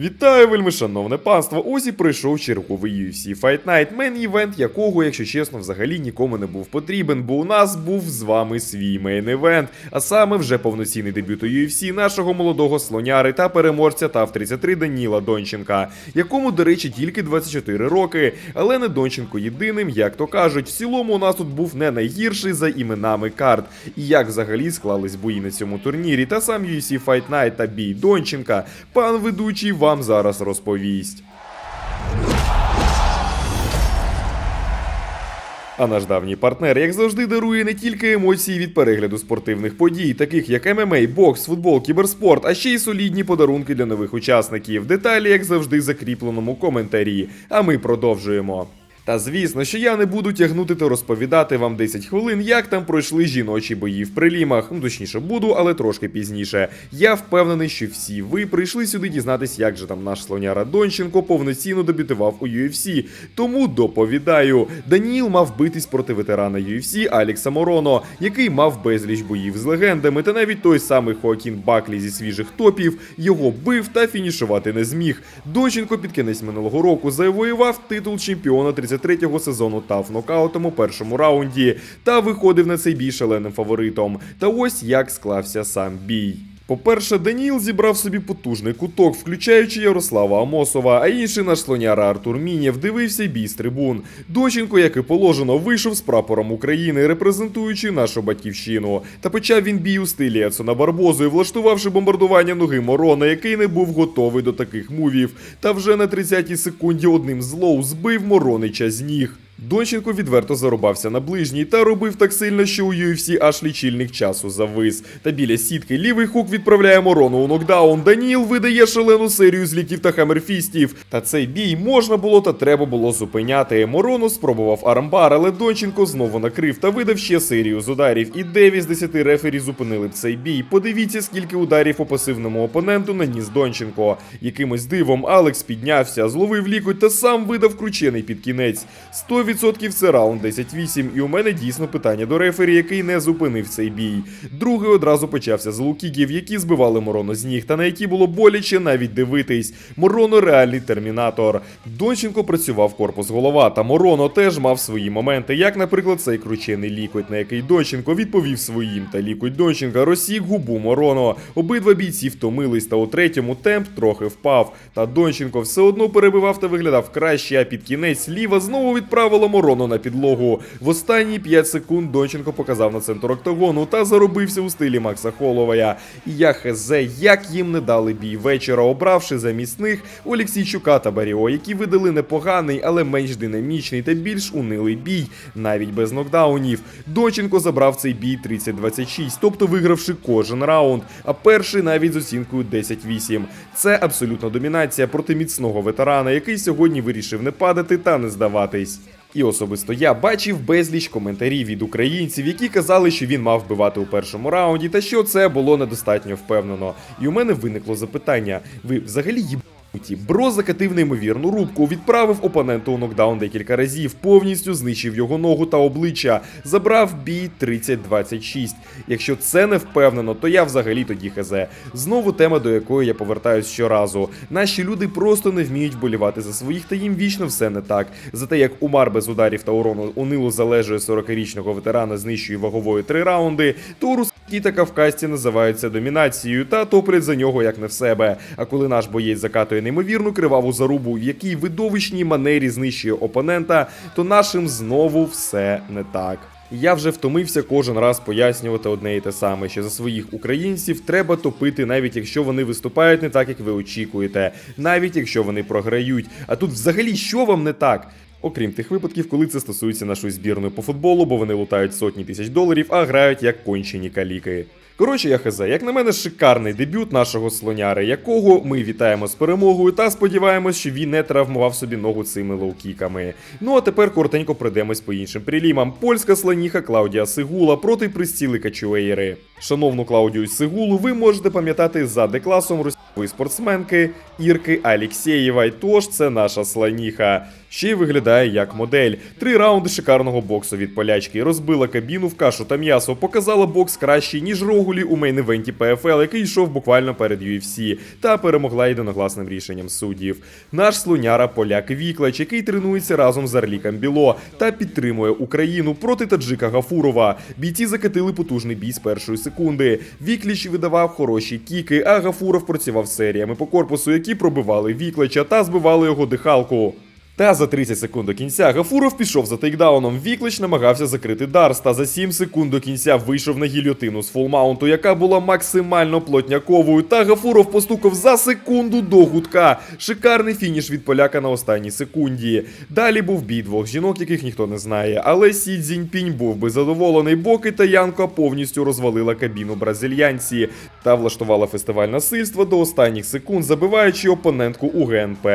Вітаю, вельми шановне панство. Ось і прийшов черговий UFC Fight Night, мейн івент якого, якщо чесно, взагалі нікому не був потрібен, бо у нас був з вами свій мейн івент, а саме вже повноцінний дебют у UFC нашого молодого слоняри та переможця ТАВ 33 Даніла Донченка, якому, до речі, тільки 24 роки. Але не Донченко єдиним, як то кажуть, в цілому у нас тут був не найгірший за іменами карт. І як взагалі склались бої на цьому турнірі, та сам UFC Fight Night та бій Донченка, пан ведучий вам зараз розповість. А наш давній партнер, як завжди, дарує не тільки емоції від перегляду спортивних подій, таких як ММА, бокс, футбол, кіберспорт, а ще й солідні подарунки для нових учасників. Деталі, як завжди, закріпленому коментарі. А ми продовжуємо. Та звісно, що я не буду тягнути та розповідати вам 10 хвилин, як там пройшли жіночі бої в прилімах. Ну точніше буду, але трошки пізніше. Я впевнений, що всі ви прийшли сюди дізнатись, як же там наш слоняра Донченко повноцінно дебютував у UFC. Тому доповідаю, Даніл мав битись проти ветерана UFC Алекса Мороно, який мав безліч боїв з легендами, та навіть той самий Хоакін Баклі зі свіжих топів його бив та фінішувати не зміг. Донченко під кінець минулого року завоював титул чемпіона 33-го сезону ТАФ нокаутом у першому раунді та виходив на цей бій шаленим фаворитом. Та ось як склався сам бій. По-перше, Даніл зібрав собі потужний куток, включаючи Ярослава Амосова, а інший наш слоняра Артур Мінєв дивився бій з трибун. Доченко, як і положено, вийшов з прапором України, репрезентуючи нашу батьківщину. Та почав він бій у стилі Ецона Барбозою, влаштувавши бомбардування ноги Морона, який не був готовий до таких мувів. Та вже на 30-й секунді одним з збив Моронича з ніг. Донченко відверто зарубався на ближній та робив так сильно, що у UFC аж лічильник часу завис. Та біля сітки лівий хук відправляє Морону у нокдаун. Даніл видає шалену серію з ліків та хамерфістів. Та цей бій можна було та треба було зупиняти. Морону спробував арамбар, але Донченко знову накрив та видав ще серію з ударів. І 9 з 10 рефері зупинили б цей бій. Подивіться, скільки ударів по пасивному опоненту наніс Донченко. Якимось дивом Алекс піднявся, зловив лікоть та сам видав кручений під кінець. 100% це раунд 10-8, і у мене дійсно питання до рефері, який не зупинив цей бій. Другий одразу почався з лукіків, які збивали Мороно з ніг, та на які було боляче навіть дивитись. Мороно реальний термінатор. Донченко працював корпус голова, та Мороно теж мав свої моменти, як, наприклад, цей кручений лікоть, на який Донченко відповів своїм, та лікоть Донченка розсік губу Мороно. Обидва бійці втомились, та у третьому темп трохи впав. Та Донченко все одно перебивав та виглядав краще, а під кінець ліва знову відправила Мороно на підлогу. В останні 5 секунд Донченко показав на центр октагону та заробився у стилі Макса Холовая. І я хезе, як їм не дали бій вечора, обравши замість них Олексійчука та Баріо, які видали непоганий, але менш динамічний та більш унилий бій, навіть без нокдаунів. Донченко забрав цей бій 30-26, тобто вигравши кожен раунд, а перший навіть з оцінкою 10-8. Це абсолютна домінація проти міцного ветерана, який сьогодні вирішив не падати та не здаватись. І особисто я бачив безліч коментарів від українців, які казали, що він мав вбивати у першому раунді, та що це було недостатньо впевнено. І у мене виникло запитання: ви взагалі їб... Бро закатив неймовірну рубку, відправив опонента у нокдаун декілька разів, повністю знищив його ногу та обличчя, забрав бій 30-26. Якщо це не впевнено, то я взагалі тоді хазе. Знову тема, до якої я повертаюсь щоразу. Наші люди просто не вміють вболівати за своїх, та їм вічно все не так. Зате як Умар без ударів та урону у нилу залежує 40-річного ветерана, знищує ваговою три раунди, то у русські та кавказці називаються домінацією та топлять за нього як не в себе. А коли наш боєць закатує неймовірну криваву зарубу, в якій видовищній манері знищує опонента, то нашим знову все не так. Я вже втомився кожен раз пояснювати одне і те саме, що за своїх українців треба топити, навіть якщо вони виступають не так, як ви очікуєте, навіть якщо вони програють. А тут взагалі що вам не так? Окрім тих випадків, коли це стосується нашої збірної по футболу, бо вони лутають сотні тисяч доларів, а грають як кончені каліки. Коротше, я хз, як на мене, шикарний дебют нашого слоняри, якого ми вітаємо з перемогою та сподіваємось, що він не травмував собі ногу цими лоукіками. Ну а тепер коротенько пройдемось по іншим прилімам. Польська слоніха Клаудія Сигула проти пристіли Качуейри. Шановну Клаудію Сигулу, ви можете пам'ятати за декласом Росії. спортсменки Ірки Алєксєєва. Тож це наша слоніха. Ще й виглядає як модель. Три раунди шикарного боксу від полячки. Розбила кабіну в кашу та м'ясо. Показала бокс кращий, ніж Рогулі у мейн-івенті ПФЛ, який йшов буквально перед UFC, та перемогла єдиногласним рішенням суддів. Наш слоняра поляк Віклач, який тренується разом з Арліком Біло та підтримує Україну проти таджика Гафурова. Бійці закатили потужний бій з першої секунди. Вікліч видавав хороші кіки, а Гафуров працював серіями по корпусу, які пробивали Віклича та збивали його дихалку. Та за 30 секунд до кінця Гафуров пішов за тейкдауном. Віклич намагався закрити Дарс, та за 7 секунд до кінця вийшов на гільйотину з фулмаунту, яка була максимально плотняковою. Та Гафуров постукав за секунду до гудка. Шикарний фініш від поляка на останній секунді. Далі був бій двох жінок, яких ніхто не знає. Але Сі Цзіньпінь був би задоволений, бо китаянка повністю розвалила кабіну бразильянці та влаштувала фестиваль насильства до останніх секунд, забиваючи опонентку у ГНП.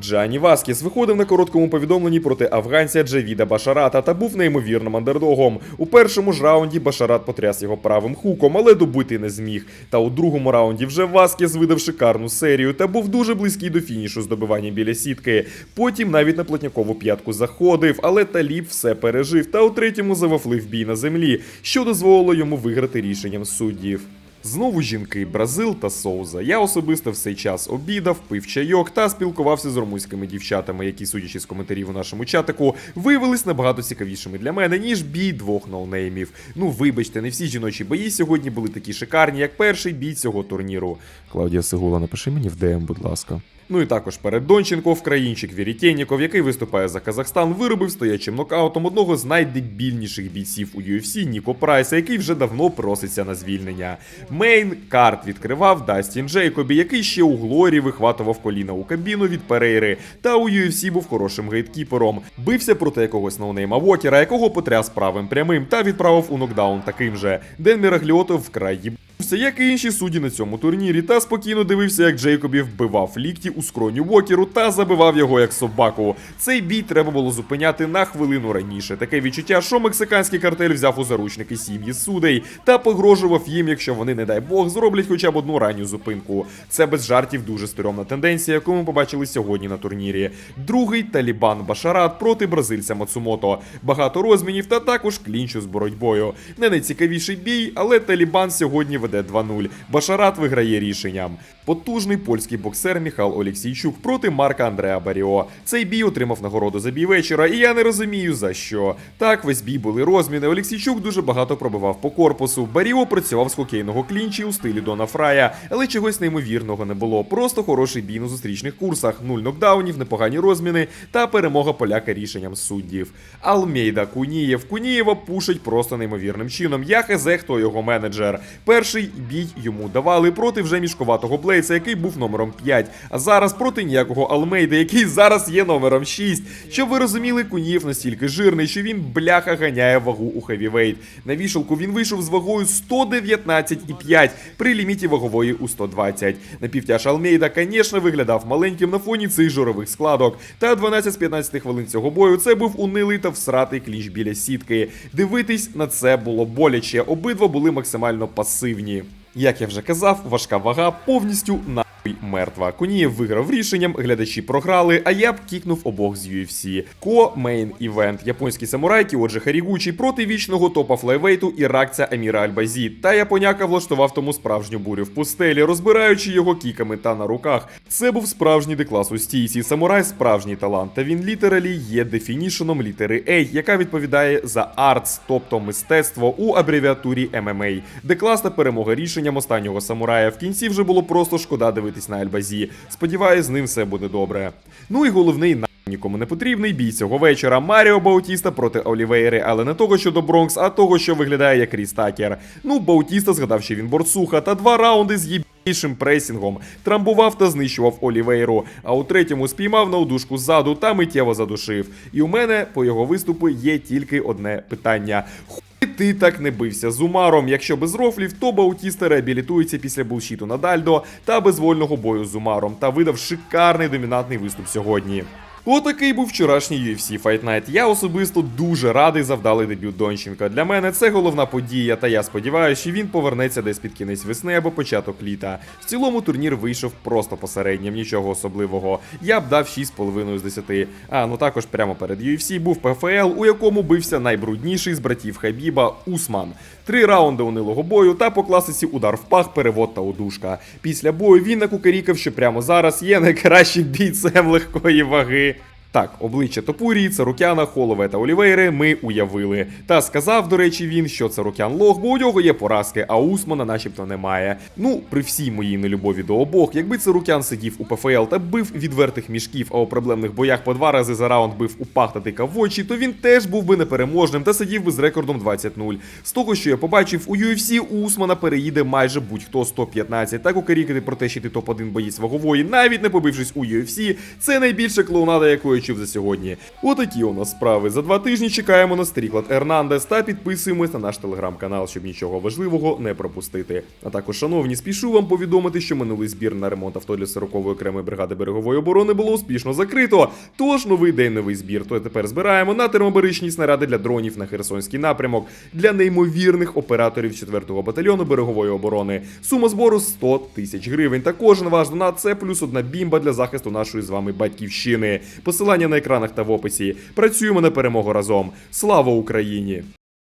Джані Васкіс виходив на короткому повідомленні проти афганця Джавіда Башарата та був неймовірним андердогом. У першому ж раунді Башарат потряс його правим хуком, але добити не зміг. Та у другому раунді вже Васкіс видав шикарну серію та був дуже близький до фінішу з добиванням біля сітки. Потім навіть на плотнякову п'ятку заходив, але Таліб все пережив та у третьому завафлив бій на землі, що дозволило йому виграти рішенням суддів. Знову жінки Бразил та Соуза. Я особисто в цей час обідав, пив чайок та спілкувався з румунськими дівчатами, які, судячи з коментарів у нашому чатику, виявились набагато цікавішими для мене, ніж бій двох ноунеймів. Ну, вибачте, не всі жіночі бої сьогодні були такі шикарні, як перший бій цього турніру. Клавдія Сигула, напиши мені в ДМ, будь ласка. Ну і також перед Донченков, країнчик Вірітєніков, який виступає за Казахстан, виробив стоячим нокаутом одного з найдебільніших бійців у UFC Ніко Прайса, який вже давно проситься на звільнення. Мейн карт відкривав Дастін Джейкобі, який ще у Глорі вихватував коліна у кабіну від Перейри, та у UFC був хорошим гейткіпером. Бився проти якогось ноунейма Вокера, якого потряс правим прямим та відправив у нокдаун таким же. Ден Мірагльотов вкрай все, як і інші судді на цьому турнірі, та спокійно дивився, як Джейкобі вбивав лікті у скроню Вокеру та забивав його як собаку. Цей бій треба було зупиняти на хвилину раніше. Таке відчуття, що мексиканський картель взяв у заручники сім'ї судей та погрожував їм, якщо вони, не дай Бог, зроблять хоча б одну ранню зупинку. Це без жартів дуже стрьомна тенденція, яку ми побачили сьогодні на турнірі. Другий Талібан Башарат проти бразильця Мацумото. Багато розмінів та також клінчу з боротьбою. Не найцікавіший бій, але Талібан сьогодні веде 2-0. Башарат виграє рішенням. Потужний польський боксер Міхал Олексійчук проти Марка Андреа Баріо. Цей бій отримав нагороду за бій вечора, і я не розумію за що. Так, весь бій були розміни. Олексійчук дуже багато пробивав по корпусу. Баріо працював з хокейного клінчі у стилі Дона Фрая, але чогось неймовірного не було. Просто хороший бій на зустрічних курсах, нуль нокдаунів, непогані розміни та перемога поляка рішенням суддів. Алмейда Кунієв. Кунієва пушить просто неймовірним чином. Я хз, хто його менеджер. Перший бій йому давали проти вже мішкуватого Блейца, який був номером 5. А зараз проти ніякого Алмейда, який зараз є номером 6. Щоб ви розуміли, Кунієв настільки жирний, що він бляха ганяє вагу у хевівейт. На вішалку він вийшов з вагою 119,5 при ліміті вагової у 120. Напівтяж Алмейда, звісно, виглядав маленьким на фоні цих жирових складок. Та 12 з 15 хвилин цього бою це був унилий та всратий кліч біля сітки. Дивитись на це було боляче. Обидва були максимально пасивні. Як я вже казав, важка вага повністю на. Мертва. Кунієв виграв рішенням, глядачі програли, а я б кікнув обох з UFC. Ко мейн івент. Японський самурай Кіоджи Харігучі проти вічного топа флайвейту іракця Аміра Альбазі. Та японяка влаштував тому справжню бурю в пустелі, розбираючи його кіками та на руках. Це був справжній деклас у стійці. Самурай справжній талант. Та він літералі є дефінішеном літери A, яка відповідає за артс, тобто мистецтво у абревіатурі MMA. Деклас та перемога рішенням останнього самурая. В кінці вже було просто шкода дивитись на Альбазі. Сподіваюсь, з ним все буде добре. Ну і головний на. Нікому не потрібний бій цього вечора Маріо Баутіста проти Олівейри, але не того, що до Бронкс, а того, що виглядає як Рістакер. Ну, Баутіста згадав, що він борцуха, та два раунди з їбійшим пресінгом трамбував та знищував Олівейру, а у третьому спіймав на удушку ззаду та миттєво задушив. І у мене по його виступу є тільки одне питання. Ти так не бився з Умаром. Якщо без рофлів, то Баутіста реабілітується після булшіту на Дальдо та безвольного бою з Умаром та видав шикарний домінантний виступ сьогодні. Отакий був вчорашній UFC Fight Night. Я особисто дуже радий за вдалий дебют Донченка. Для мене це головна подія, та я сподіваюся, що він повернеться десь під кінець весни або початок літа. В цілому турнір вийшов просто посереднім, нічого особливого. Я б дав 6,5 з 10. А ну також прямо перед UFC був ПФЛ, у якому бився найбрудніший з братів Хабіба Усман. Три раунди унилого бою та по класиці удар в пах, перевод та удушка. Після бою він накукарікав, що прямо зараз є найкращим бійцем легкої ваги. Так, обличчя Топурії, Царукяна, Холове та Олівейри ми уявили. Та сказав, до речі, він, що Царукян лох, бо у нього є поразки, а Усмана начебто немає. Ну, при всій моїй нелюбові до обох, якби Царукян сидів у ПФЛ та бив відвертих мішків, а у проблемних боях по два рази за раунд бив у пах та в очі, то він теж був би непереможним та сидів би з рекордом 20-0. З того, що я побачив, у UFC у Усмана переїде майже будь-хто з топ-15. Так укарікати про те, що ти топ-1 боєць вагової, навіть не побившись у UFC, це найбільша клоунада, якої чув за сьогодні. Отакі у нас справи. За два тижні чекаємо на стріклад Ернандес та підписуємось на наш телеграм-канал, щоб нічого важливого не пропустити. А також, шановні, спішу вам повідомити, що минулий збір на ремонт авто для 40-ї окремої бригади берегової оборони було успішно закрито. Тож новий день, новий збір. То тепер збираємо на термобаричні снаряди для дронів на Херсонський напрямок для неймовірних операторів 4-го батальйону берегової оборони. Сума збору 100 тисяч гривень. Та кожен ваш це плюс одна бімба для захисту нашої з вами батьківщини. Посилання на екранах та в описі. Працюємо на перемогу разом. Слава Україні!